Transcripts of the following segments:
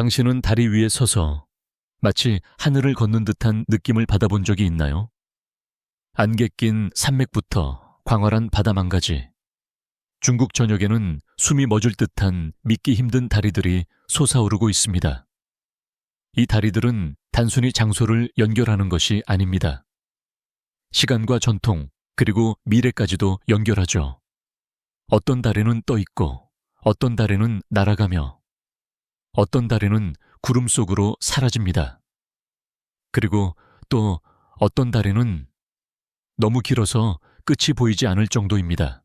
당신은 다리 위에 서서 마치 하늘을 걷는 듯한 느낌을 받아본 적이 있나요? 안개 낀 산맥부터 광활한 바다만가지. 중국 전역에는 숨이 멎을 듯한 믿기 힘든 다리들이 솟아오르고 있습니다. 이 다리들은 단순히 장소를 연결하는 것이 아닙니다. 시간과 전통, 그리고 미래까지도 연결하죠. 어떤 다리는 떠 있고, 어떤 다리는 날아가며, 어떤 다리는 구름 속으로 사라집니다. 그리고 또 어떤 다리는 너무 길어서 끝이 보이지 않을 정도입니다.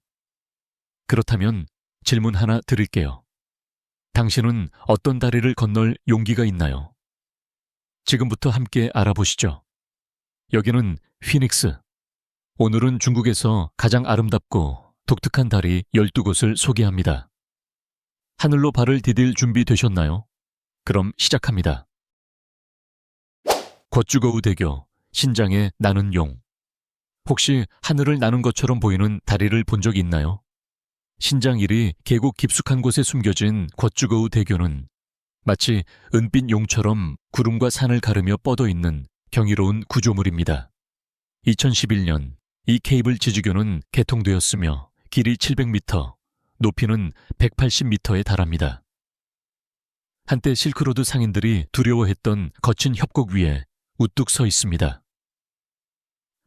그렇다면 질문 하나 드릴게요. 당신은 어떤 다리를 건널 용기가 있나요? 지금부터 함께 알아보시죠. 여기는 피닉스. 오늘은 중국에서 가장 아름답고 독특한 다리 12곳을 소개합니다. 하늘로 발을 디딜 준비 되셨나요? 그럼 시작합니다. 겉주거우 대교, 신장에 나는 용. 혹시 하늘을 나는 것처럼 보이는 다리를 본적 있나요? 신장 1이 계곡 깊숙한 곳에 숨겨진 겉주거우 대교는 마치 은빛 용처럼 구름과 산을 가르며 뻗어 있는 경이로운 구조물입니다. 2011년 이 케이블 지주교는 개통되었으며 길이 700m, 높이는 180m에 달합니다. 한때 실크로드 상인들이 두려워했던 거친 협곡 위에 우뚝 서 있습니다.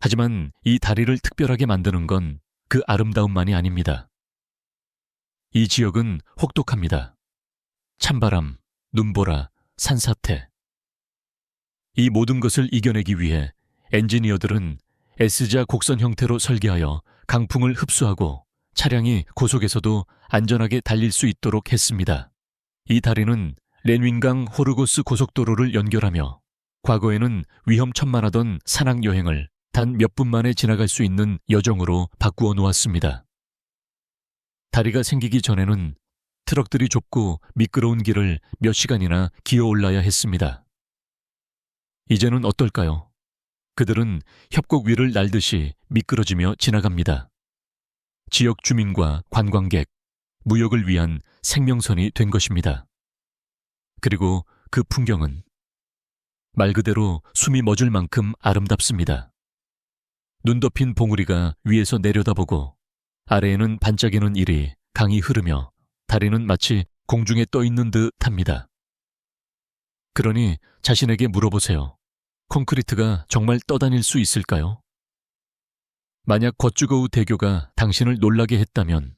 하지만 이 다리를 특별하게 만드는 건 그 아름다움만이 아닙니다. 이 지역은 혹독합니다. 찬바람, 눈보라, 산사태. 이 모든 것을 이겨내기 위해 엔지니어들은 S자 곡선 형태로 설계하여 강풍을 흡수하고 차량이 고속에서도 안전하게 달릴 수 있도록 했습니다. 이 다리는 렌윈강 호르고스 고속도로를 연결하며 과거에는 위험천만하던 산악 여행을 단 몇 분 만에 지나갈 수 있는 여정으로 바꾸어 놓았습니다. 다리가 생기기 전에는 트럭들이 좁고 미끄러운 길을 몇 시간이나 기어 올라야 했습니다. 이제는 어떨까요? 그들은 협곡 위를 날듯이 미끄러지며 지나갑니다. 지역 주민과 관광객, 무역을 위한 생명선이 된 것입니다. 그리고 그 풍경은 말 그대로 숨이 멎을 만큼 아름답습니다. 눈 덮인 봉우리가 위에서 내려다보고 아래에는 반짝이는 일이 강이 흐르며 다리는 마치 공중에 떠 있는 듯 합니다. 그러니 자신에게 물어보세요. 콘크리트가 정말 떠다닐 수 있을까요? 만약 겉주거우 대교가 당신을 놀라게 했다면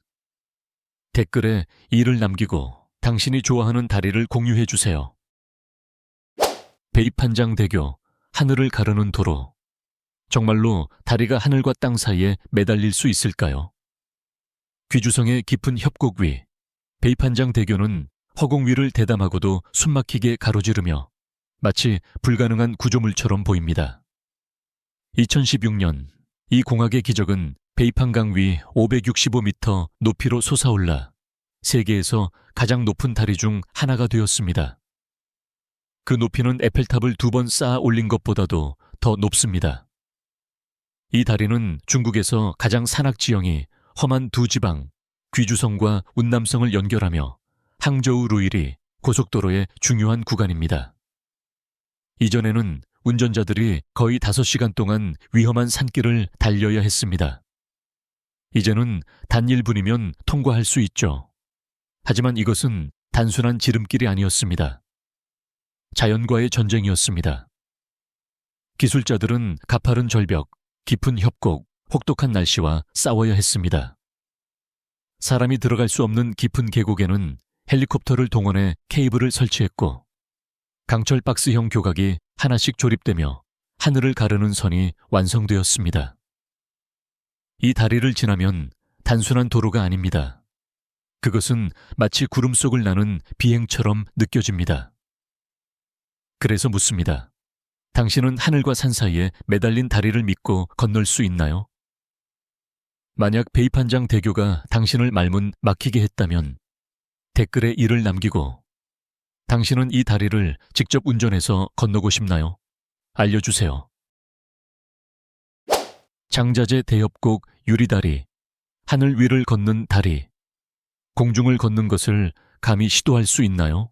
댓글에 이를 남기고 당신이 좋아하는 다리를 공유해 주세요. 베이판장 대교, 하늘을 가르는 도로. 정말로 다리가 하늘과 땅 사이에 매달릴 수 있을까요? 귀주성의 깊은 협곡 위, 베이판장 대교는 허공 위를 대담하고도 숨막히게 가로지르며 마치 불가능한 구조물처럼 보입니다. 2016년 이 공학의 기적은 베이판강 위 565m 높이로 솟아올라 세계에서 가장 높은 다리 중 하나가 되었습니다. 그 높이는 에펠탑을 두 번 쌓아 올린 것보다도 더 높습니다. 이 다리는 중국에서 가장 산악 지형이 험한 두 지방, 귀주성과 운남성을 연결하며 항저우 루일이 고속도로의 중요한 구간입니다. 이전에는 운전자들이 거의 5시간 동안 위험한 산길을 달려야 했습니다. 이제는 단 1분이면 통과할 수 있죠. 하지만 이것은 단순한 지름길이 아니었습니다. 자연과의 전쟁이었습니다. 기술자들은 가파른 절벽, 깊은 협곡, 혹독한 날씨와 싸워야 했습니다. 사람이 들어갈 수 없는 깊은 계곡에는 헬리콥터를 동원해 케이블을 설치했고 강철 박스형 교각이 하나씩 조립되며 하늘을 가르는 선이 완성되었습니다. 이 다리를 지나면 단순한 도로가 아닙니다. 그것은 마치 구름 속을 나는 비행처럼 느껴집니다. 그래서 묻습니다. 당신은 하늘과 산 사이에 매달린 다리를 믿고 건널 수 있나요? 만약 베이판장 대교가 당신을 말문 막히게 했다면 댓글에 이를 남기고 당신은 이 다리를 직접 운전해서 건너고 싶나요? 알려주세요. 장자재 대협곡 유리다리, 하늘 위를 걷는 다리, 공중을 걷는 것을 감히 시도할 수 있나요?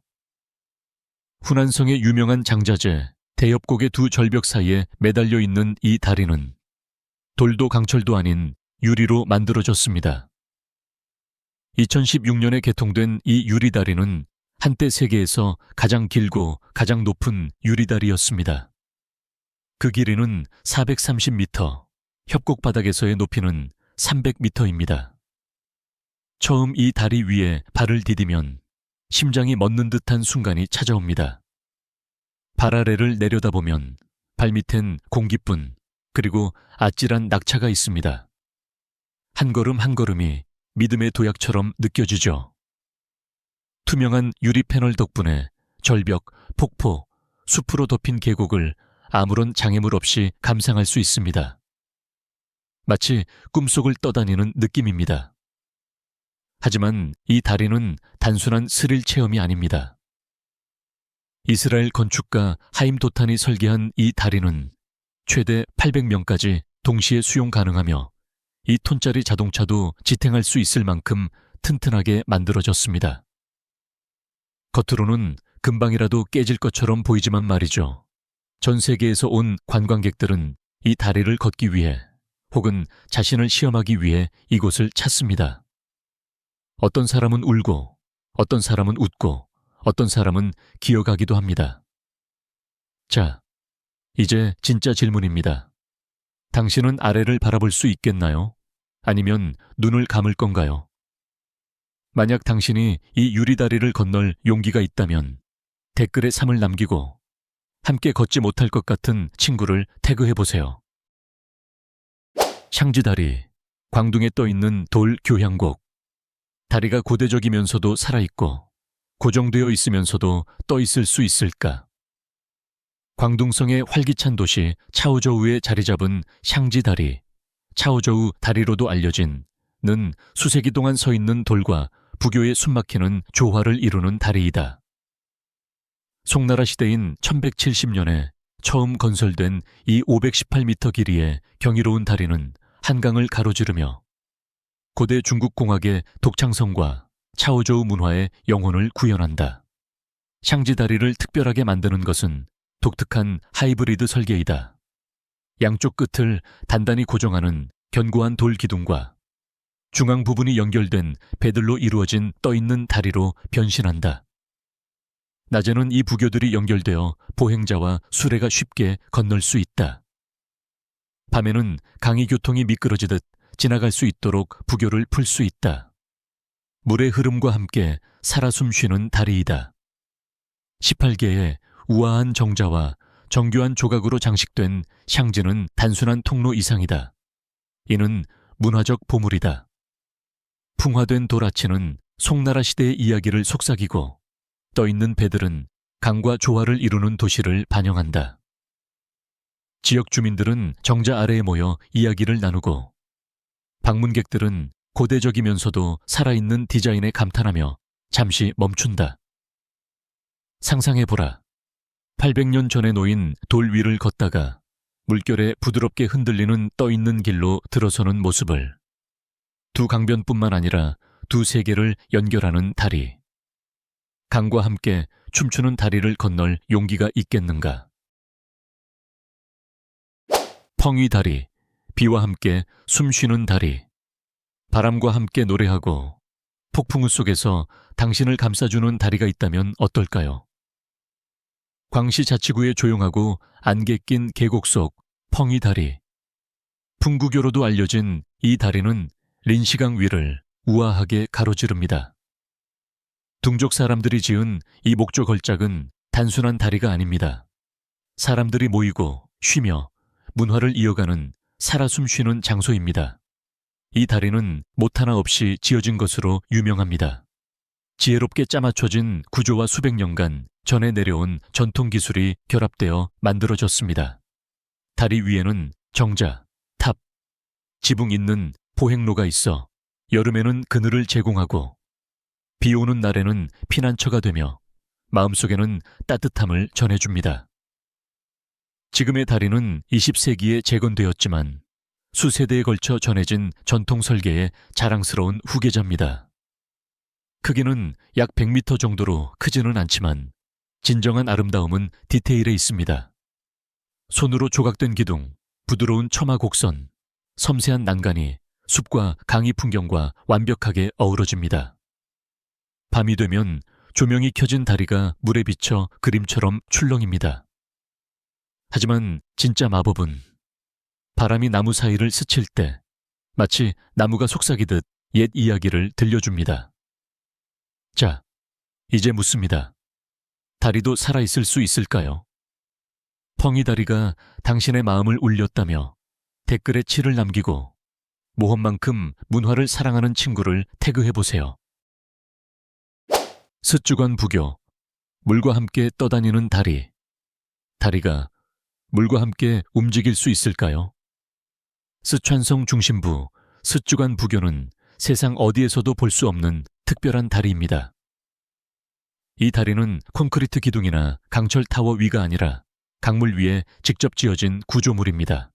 후난성의 유명한 장자재 대엽곡의 두 절벽 사이에 매달려 있는 이 다리는 돌도 강철도 아닌 유리로 만들어졌습니다. 2016년에 개통된 이 유리다리는 한때 세계에서 가장 길고 가장 높은 유리다리였습니다. 그 길이는 430m, 협곡 바닥에서의 높이는 300m입니다. 처음 이 다리 위에 발을 디디면 심장이 멎는 듯한 순간이 찾아옵니다. 발 아래를 내려다보면 발밑엔 공기뿐 그리고 아찔한 낙차가 있습니다. 한 걸음 한 걸음이 믿음의 도약처럼 느껴지죠. 투명한 유리 패널 덕분에 절벽, 폭포, 숲으로 덮인 계곡을 아무런 장애물 없이 감상할 수 있습니다. 마치 꿈속을 떠다니는 느낌입니다. 하지만 이 다리는 단순한 스릴 체험이 아닙니다. 이스라엘 건축가 하임 도탄이 설계한 이 다리는 최대 800명까지 동시에 수용 가능하며 이 톤짜리 자동차도 지탱할 수 있을 만큼 튼튼하게 만들어졌습니다. 겉으로는 금방이라도 깨질 것처럼 보이지만 말이죠. 전 세계에서 온 관광객들은 이 다리를 걷기 위해 혹은 자신을 시험하기 위해 이곳을 찾습니다. 어떤 사람은 울고, 어떤 사람은 웃고, 어떤 사람은 기어가기도 합니다. 자, 이제 진짜 질문입니다. 당신은 아래를 바라볼 수 있겠나요? 아니면 눈을 감을 건가요? 만약 당신이 이 유리다리를 건널 용기가 있다면 댓글에 3을 남기고 함께 걷지 못할 것 같은 친구를 태그해 보세요. 샹지다리, 광둥에 떠 있는 돌 교향곡. 다리가 고대적이면서도 살아있고 고정되어 있으면서도 떠 있을 수 있을까? 광둥성의 활기찬 도시 차오저우에 자리 잡은 샹지다리, 차오저우 다리로도 알려진 는 수세기 동안 서 있는 돌과 부교의 숨막히는 조화를 이루는 다리이다. 송나라 시대인 1170년에 처음 건설된 이 518m 길이의 경이로운 다리는 한강을 가로지르며 고대 중국 공학의 독창성과 차오저우 문화의 영혼을 구현한다. 샹지 다리를 특별하게 만드는 것은 독특한 하이브리드 설계이다. 양쪽 끝을 단단히 고정하는 견고한 돌 기둥과 중앙 부분이 연결된 배들로 이루어진 떠있는 다리로 변신한다. 낮에는 이 부교들이 연결되어 보행자와 수레가 쉽게 건널 수 있다. 밤에는 강의 교통이 미끄러지듯 지나갈 수 있도록 부교를 풀 수 있다. 물의 흐름과 함께 살아 숨쉬는 다리이다. 18개의 우아한 정자와 정교한 조각으로 장식된 향지는 단순한 통로 이상이다. 이는 문화적 보물이다. 풍화된 도라치는 송나라 시대의 이야기를 속삭이고 떠있는 배들은 강과 조화를 이루는 도시를 반영한다. 지역 주민들은 정자 아래에 모여 이야기를 나누고 방문객들은 고대적이면서도 살아있는 디자인에 감탄하며 잠시 멈춘다. 상상해보라. 800년 전에 놓인 돌 위를 걷다가 물결에 부드럽게 흔들리는 떠있는 길로 들어서는 모습을 두 강변뿐만 아니라 두 세계를 연결하는 다리. 강과 함께 춤추는 다리를 건널 용기가 있겠는가? 펑이 다리, 비와 함께 숨 쉬는 다리, 바람과 함께 노래하고 폭풍우 속에서 당신을 감싸주는 다리가 있다면 어떨까요? 광시 자치구의 조용하고 안개 낀 계곡 속 펑이 다리. 풍구교로도 알려진 이 다리는 린시강 위를 우아하게 가로지릅니다. 둥족 사람들이 지은 이 목조 걸작은 단순한 다리가 아닙니다. 사람들이 모이고 쉬며 문화를 이어가는 살아 숨쉬는 장소입니다. 이 다리는 못 하나 없이 지어진 것으로 유명합니다. 지혜롭게 짜맞춰진 구조와 수백 년간 전해 내려온 전통 기술이 결합되어 만들어졌습니다. 다리 위에는 정자, 탑, 지붕 있는 보행로가 있어 여름에는 그늘을 제공하고 비 오는 날에는 피난처가 되며 마음속에는 따뜻함을 전해줍니다. 지금의 다리는 20세기에 재건되었지만 수세대에 걸쳐 전해진 전통 설계의 자랑스러운 후계자입니다. 크기는 약 100m 정도로 크지는 않지만 진정한 아름다움은 디테일에 있습니다. 손으로 조각된 기둥, 부드러운 처마 곡선, 섬세한 난간이 숲과 강의 풍경과 완벽하게 어우러집니다. 밤이 되면 조명이 켜진 다리가 물에 비쳐 그림처럼 출렁입니다. 하지만 진짜 마법은 바람이 나무 사이를 스칠 때 마치 나무가 속삭이듯 옛 이야기를 들려줍니다. 자, 이제 묻습니다. 다리도 살아있을 수 있을까요? 펑이 다리가 당신의 마음을 울렸다며 댓글에 치를 남기고 모험만큼 문화를 사랑하는 친구를 태그해 보세요. 습주관 부교, 물과 함께 떠다니는 다리. 다리가 물과 함께 움직일 수 있을까요? 스촨성 중심부 스주관 부교는 세상 어디에서도 볼 수 없는 특별한 다리입니다. 이 다리는 콘크리트 기둥이나 강철 타워 위가 아니라 강물 위에 직접 지어진 구조물입니다.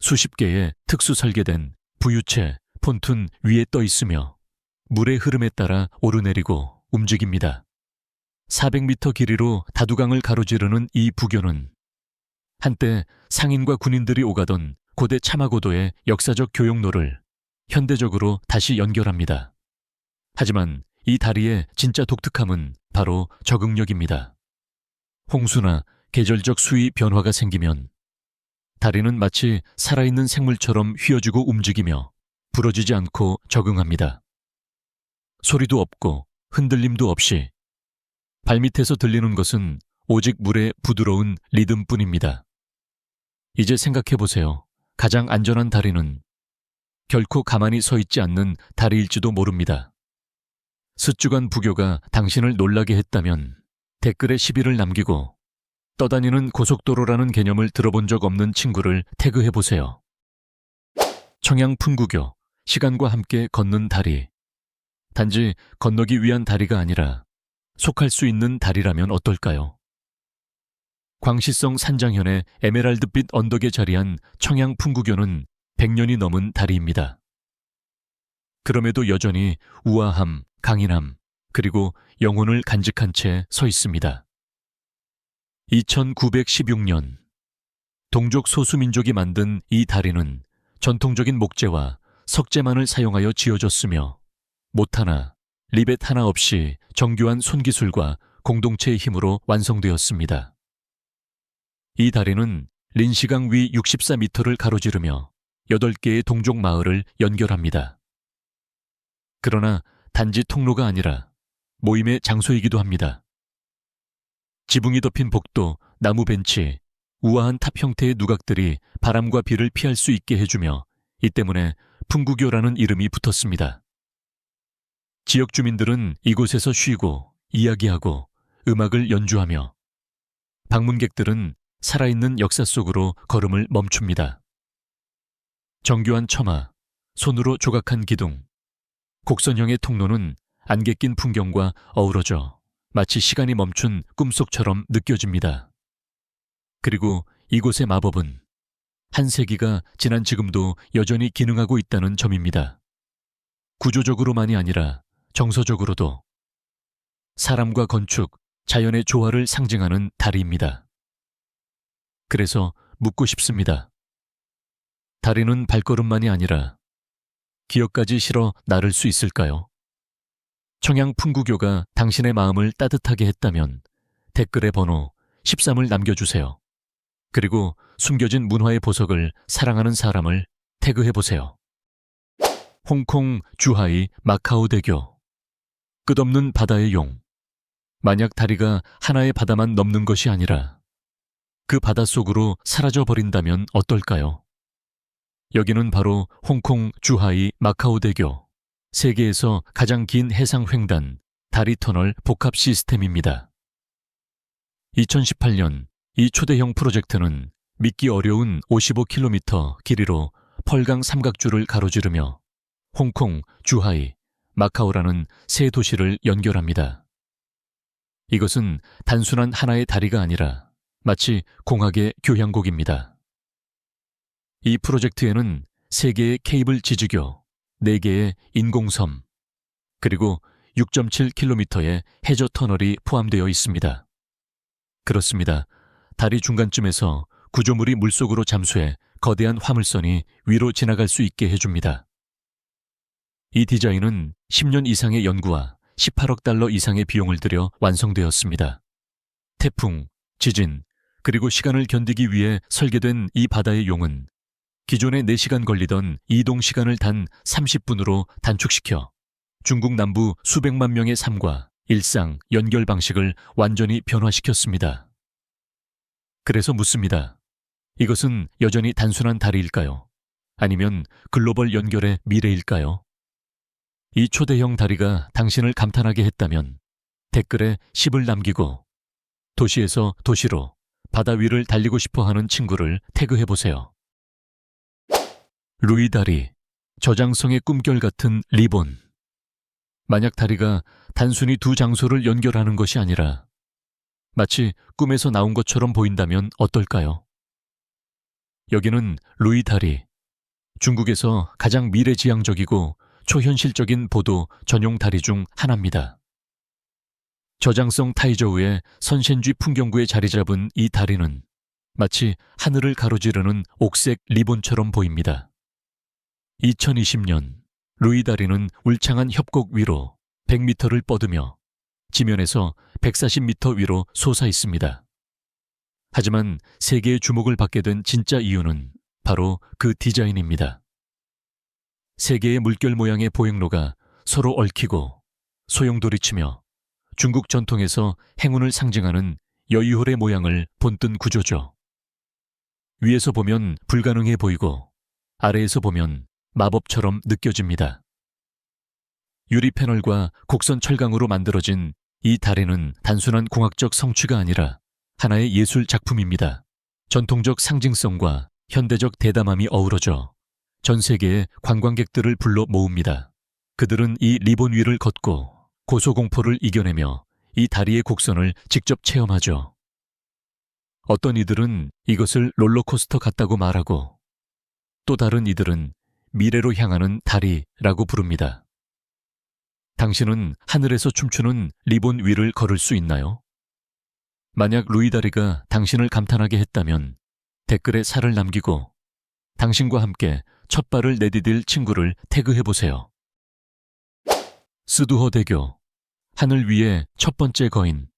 수십 개의 특수 설계된 부유체, 폰툰 위에 떠 있으며 물의 흐름에 따라 오르내리고 움직입니다. 400m 길이로 다두강을 가로지르는 이 부교는 한때 상인과 군인들이 오가던 고대 차마고도의 역사적 교역로를 현대적으로 다시 연결합니다. 하지만 이 다리의 진짜 독특함은 바로 적응력입니다. 홍수나 계절적 수위 변화가 생기면 다리는 마치 살아있는 생물처럼 휘어지고 움직이며 부러지지 않고 적응합니다. 소리도 없고 흔들림도 없이 발밑에서 들리는 것은 오직 물의 부드러운 리듬뿐입니다. 이제 생각해 보세요. 가장 안전한 다리는 결코 가만히 서 있지 않는 다리일지도 모릅니다. 숫주간 부교가 당신을 놀라게 했다면 댓글에 시비를 남기고 떠다니는 고속도로라는 개념을 들어본 적 없는 친구를 태그해 보세요. 청양 풍구교, 시간과 함께 걷는 다리. 단지 건너기 위한 다리가 아니라 속할 수 있는 다리라면 어떨까요? 광시성 산장현의 에메랄드빛 언덕에 자리한 청양 풍구교는 100년이 넘은 다리입니다. 그럼에도 여전히 우아함, 강인함, 그리고 영혼을 간직한 채 서 있습니다. 2916년 동족 소수민족이 만든 이 다리는 전통적인 목재와 석재만을 사용하여 지어졌으며 못 하나, 리벳 하나 없이 정교한 손기술과 공동체의 힘으로 완성되었습니다. 이 다리는 린시강 위 64m를 가로지르며 8개의 동족 마을을 연결합니다. 그러나 단지 통로가 아니라 모임의 장소이기도 합니다. 지붕이 덮인 복도, 나무 벤치, 우아한 탑 형태의 누각들이 바람과 비를 피할 수 있게 해주며 이 때문에 풍구교라는 이름이 붙었습니다. 지역 주민들은 이곳에서 쉬고 이야기하고 음악을 연주하며 방문객들은 살아있는 역사 속으로 걸음을 멈춥니다. 정교한 처마, 손으로 조각한 기둥, 곡선형의 통로는 안개 낀 풍경과 어우러져 마치 시간이 멈춘 꿈속처럼 느껴집니다. 그리고 이곳의 마법은 한 세기가 지난 지금도 여전히 기능하고 있다는 점입니다. 구조적으로만이 아니라 정서적으로도 사람과 건축, 자연의 조화를 상징하는 다리입니다. 그래서 묻고 싶습니다. 다리는 발걸음만이 아니라 기억까지 실어 나를 수 있을까요? 청양 풍구교가 당신의 마음을 따뜻하게 했다면 댓글에 번호 13을 남겨주세요. 그리고 숨겨진 문화의 보석을 사랑하는 사람을 태그해보세요. 홍콩 주하이 마카오 대교 끝없는 바다의 용 만약 다리가 하나의 바다만 넘는 것이 아니라 그 바다 속으로 사라져 버린다면 어떨까요? 여기는 바로 홍콩 주하이 마카오 대교 세계에서 가장 긴 해상 횡단 다리 터널 복합 시스템입니다. 2018년 이 초대형 프로젝트는 믿기 어려운 55km 길이로 펄강 삼각주를 가로지르며 홍콩, 주하이, 마카오라는 세 도시를 연결합니다. 이것은 단순한 하나의 다리가 아니라 마치 공학의 교향곡입니다. 이 프로젝트에는 3개의 케이블 지주교, 4개의 인공섬, 그리고 6.7km의 해저 터널이 포함되어 있습니다. 그렇습니다. 다리 중간쯤에서 구조물이 물속으로 잠수해 거대한 화물선이 위로 지나갈 수 있게 해줍니다. 이 디자인은 10년 이상의 연구와 18억 달러 이상의 비용을 들여 완성되었습니다. 태풍, 지진, 그리고 시간을 견디기 위해 설계된 이 바다의 용은 기존에 4시간 걸리던 이동 시간을 단 30분으로 단축시켜 중국 남부 수백만 명의 삶과 일상, 연결 방식을 완전히 변화시켰습니다. 그래서 묻습니다. 이것은 여전히 단순한 다리일까요? 아니면 글로벌 연결의 미래일까요? 이 초대형 다리가 당신을 감탄하게 했다면 댓글에 10을 남기고 도시에서 도시로 바다 위를 달리고 싶어 하는 친구를 태그해 보세요. 루이 다리, 저장성의 꿈결 같은 리본. 만약 다리가 단순히 두 장소를 연결하는 것이 아니라 마치 꿈에서 나온 것처럼 보인다면 어떨까요? 여기는 루이 다리. 중국에서 가장 미래지향적이고 초현실적인 보도 전용 다리 중 하나입니다. 저장성 타이저우의 선센쥐 풍경구에 자리 잡은 이 다리는 마치 하늘을 가로지르는 옥색 리본처럼 보입니다. 2020년 루이 다리는 울창한 협곡 위로 100m를 뻗으며 지면에서 140m 위로 솟아 있습니다. 하지만 세계의 주목을 받게 된 진짜 이유는 바로 그 디자인입니다. 세 개의 물결 모양의 보행로가 서로 얽히고 소용돌이치며 중국 전통에서 행운을 상징하는 여유홀의 모양을 본뜬 구조죠. 위에서 보면 불가능해 보이고 아래에서 보면 마법처럼 느껴집니다. 유리 패널과 곡선 철강으로 만들어진 이 다리는 단순한 공학적 성취가 아니라 하나의 예술 작품입니다. 전통적 상징성과 현대적 대담함이 어우러져 전 세계의 관광객들을 불러 모읍니다. 그들은 이 리본 위를 걷고 고소공포를 이겨내며 이 다리의 곡선을 직접 체험하죠. 어떤 이들은 이것을 롤러코스터 같다고 말하고 또 다른 이들은 미래로 향하는 다리라고 부릅니다. 당신은 하늘에서 춤추는 리본 위를 걸을 수 있나요? 만약 루이 다리가 당신을 감탄하게 했다면 댓글에 살을 남기고 당신과 함께 첫 발을 내디딜 친구를 태그해 보세요. 스두허 대교 하늘 위의 첫 번째 거인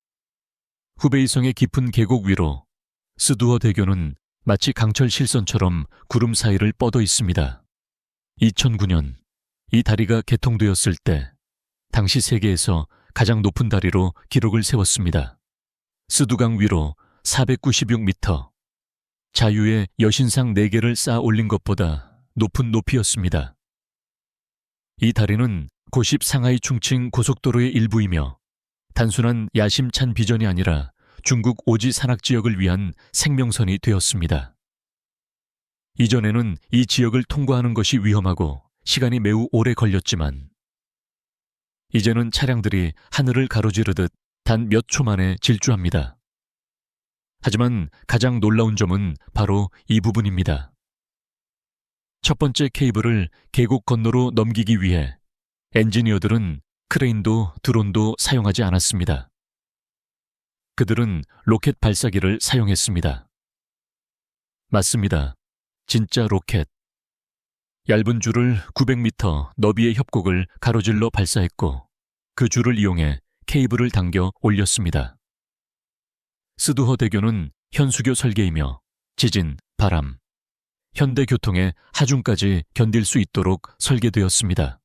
후베이성의 깊은 계곡 위로 스두허 대교는 마치 강철 실선처럼 구름 사이를 뻗어 있습니다. 2009년 이 다리가 개통되었을 때 당시 세계에서 가장 높은 다리로 기록을 세웠습니다. 스두강 위로 496m, 자유의 여신상 4개를 쌓아 올린 것보다 높은 높이였습니다. 이 다리는 고십 상하이 충칭 고속도로의 일부이며 단순한 야심찬 비전이 아니라 중국 오지 산악 지역을 위한 생명선이 되었습니다. 이전에는 이 지역을 통과하는 것이 위험하고 시간이 매우 오래 걸렸지만 이제는 차량들이 하늘을 가로지르듯 단 몇 초 만에 질주합니다. 하지만 가장 놀라운 점은 바로 이 부분입니다. 첫 번째 케이블을 계곡 건너로 넘기기 위해 엔지니어들은 크레인도 드론도 사용하지 않았습니다. 그들은 로켓 발사기를 사용했습니다. 맞습니다. 진짜 로켓. 얇은 줄을 900m 너비의 협곡을 가로질러 발사했고 그 줄을 이용해 케이블을 당겨 올렸습니다. 스두허 대교는 현수교 설계이며 지진, 바람, 현대 교통의 하중까지 견딜 수 있도록 설계되었습니다.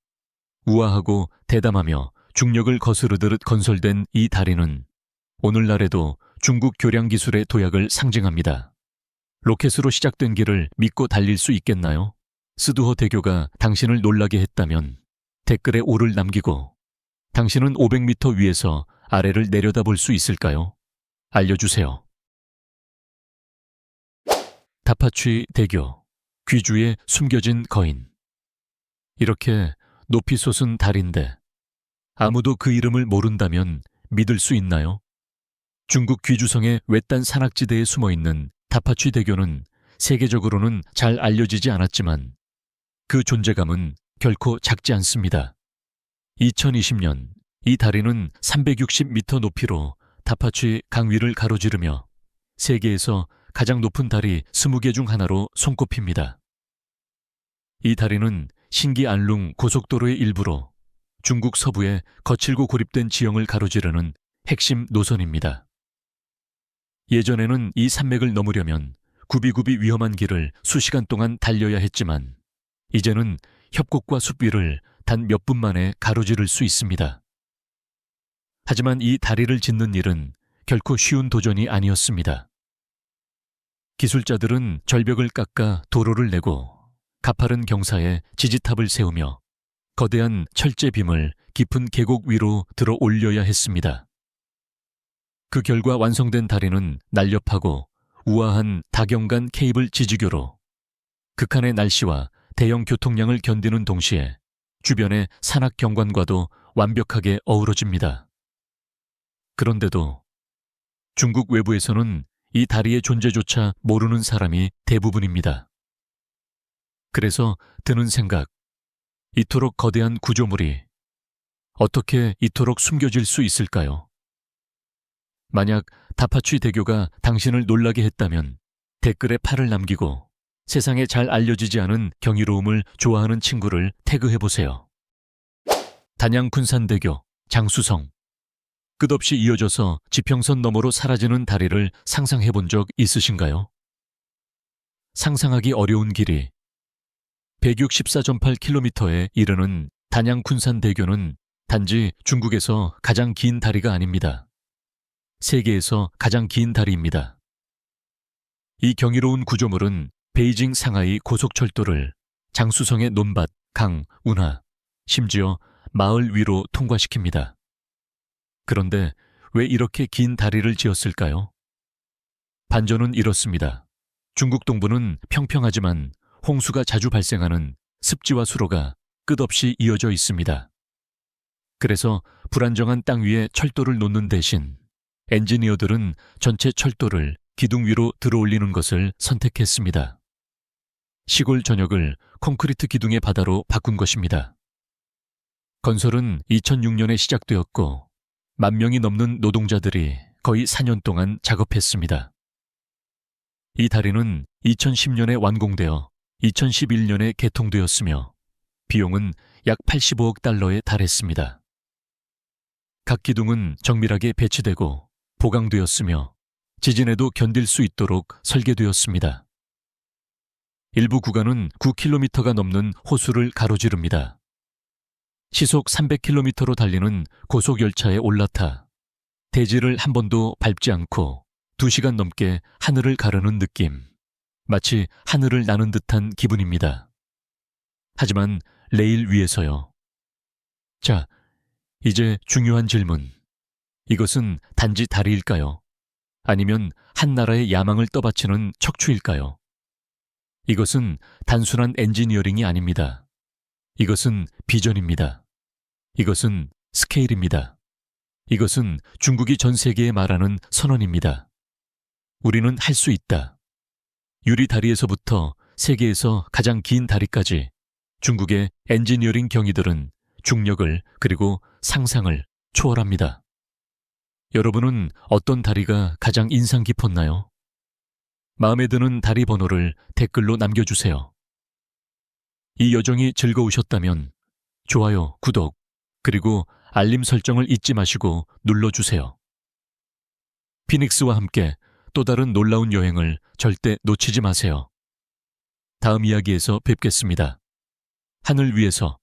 우아하고 대담하며 중력을 거스르듯 건설된 이 다리는 오늘날에도 중국 교량 기술의 도약을 상징합니다. 로켓으로 시작된 길을 믿고 달릴 수 있겠나요? 스두허 대교가 당신을 놀라게 했다면 댓글에 오를 남기고 당신은 500m 위에서 아래를 내려다볼 수 있을까요? 알려주세요. 다파취 대교, 귀주에 숨겨진 거인. 이렇게 높이 솟은 달인데 아무도 그 이름을 모른다면 믿을 수 있나요? 중국 귀주성의 외딴 산악지대에 숨어 있는 다파취 대교는 세계적으로는 잘 알려지지 않았지만 그 존재감은 결코 작지 않습니다. 2020년 이 다리는 360m 높이로 타파치 강 위를 가로지르며 세계에서 가장 높은 다리 20개 중 하나로 손꼽힙니다. 이 다리는 신기 안룽 고속도로의 일부로 중국 서부의 거칠고 고립된 지형을 가로지르는 핵심 노선입니다. 예전에는 이 산맥을 넘으려면 굽이굽이 위험한 길을 수시간 동안 달려야 했지만 이제는 협곡과 숲 위를 단 몇 분 만에 가로지를 수 있습니다. 하지만 이 다리를 짓는 일은 결코 쉬운 도전이 아니었습니다. 기술자들은 절벽을 깎아 도로를 내고 가파른 경사에 지지탑을 세우며 거대한 철제빔을 깊은 계곡 위로 들어 올려야 했습니다. 그 결과 완성된 다리는 날렵하고 우아한 다경간 케이블 지지교로 극한의 날씨와 대형 교통량을 견디는 동시에 주변의 산악 경관과도 완벽하게 어우러집니다. 그런데도 중국 외부에서는 이 다리의 존재조차 모르는 사람이 대부분입니다. 그래서 드는 생각, 이토록 거대한 구조물이 어떻게 이토록 숨겨질 수 있을까요? 만약 다파취 대교가 당신을 놀라게 했다면 댓글에 팔을 남기고 세상에 잘 알려지지 않은 경이로움을 좋아하는 친구를 태그해 보세요. 단양 군산대교, 장수성. 끝없이 이어져서 지평선 너머로 사라지는 다리를 상상해 본 적 있으신가요? 상상하기 어려운 길이 164.8km에 이르는 단양 군산대교는 단지 중국에서 가장 긴 다리가 아닙니다. 세계에서 가장 긴 다리입니다. 이 경이로운 구조물은 베이징 상하이 고속철도를 장수성의 논밭, 강, 운하, 심지어 마을 위로 통과시킵니다. 그런데 왜 이렇게 긴 다리를 지었을까요? 반전은 이렇습니다. 중국 동부는 평평하지만 홍수가 자주 발생하는 습지와 수로가 끝없이 이어져 있습니다. 그래서 불안정한 땅 위에 철도를 놓는 대신 엔지니어들은 전체 철도를 기둥 위로 들어올리는 것을 선택했습니다. 시골 전역을 콘크리트 기둥의 바다로 바꾼 것입니다. 건설은 2006년에 시작되었고 만 명이 넘는 노동자들이 거의 4년 동안 작업했습니다. 이 다리는 2010년에 완공되어 2011년에 개통되었으며 비용은 약 85억 달러에 달했습니다. 각 기둥은 정밀하게 배치되고 보강되었으며 지진에도 견딜 수 있도록 설계되었습니다. 일부 구간은 9km가 넘는 호수를 가로지릅니다. 시속 300km로 달리는 고속열차에 올라타 대지를 한 번도 밟지 않고 2시간 넘게 하늘을 가르는 느낌. 마치 하늘을 나는 듯한 기분입니다. 하지만 레일 위에서요. 자, 이제 중요한 질문. 이것은 단지 다리일까요? 아니면 한 나라의 야망을 떠받치는 척추일까요? 이것은 단순한 엔지니어링이 아닙니다. 이것은 비전입니다. 이것은 스케일입니다. 이것은 중국이 전 세계에 말하는 선언입니다. 우리는 할 수 있다. 유리 다리에서부터 세계에서 가장 긴 다리까지 중국의 엔지니어링 경위들은 중력을 그리고 상상을 초월합니다. 여러분은 어떤 다리가 가장 인상 깊었나요? 마음에 드는 다리 번호를 댓글로 남겨주세요. 이 여정이 즐거우셨다면 좋아요, 구독, 그리고 알림 설정을 잊지 마시고 눌러주세요. 피닉스와 함께 또 다른 놀라운 여행을 절대 놓치지 마세요. 다음 이야기에서 뵙겠습니다. 하늘 위에서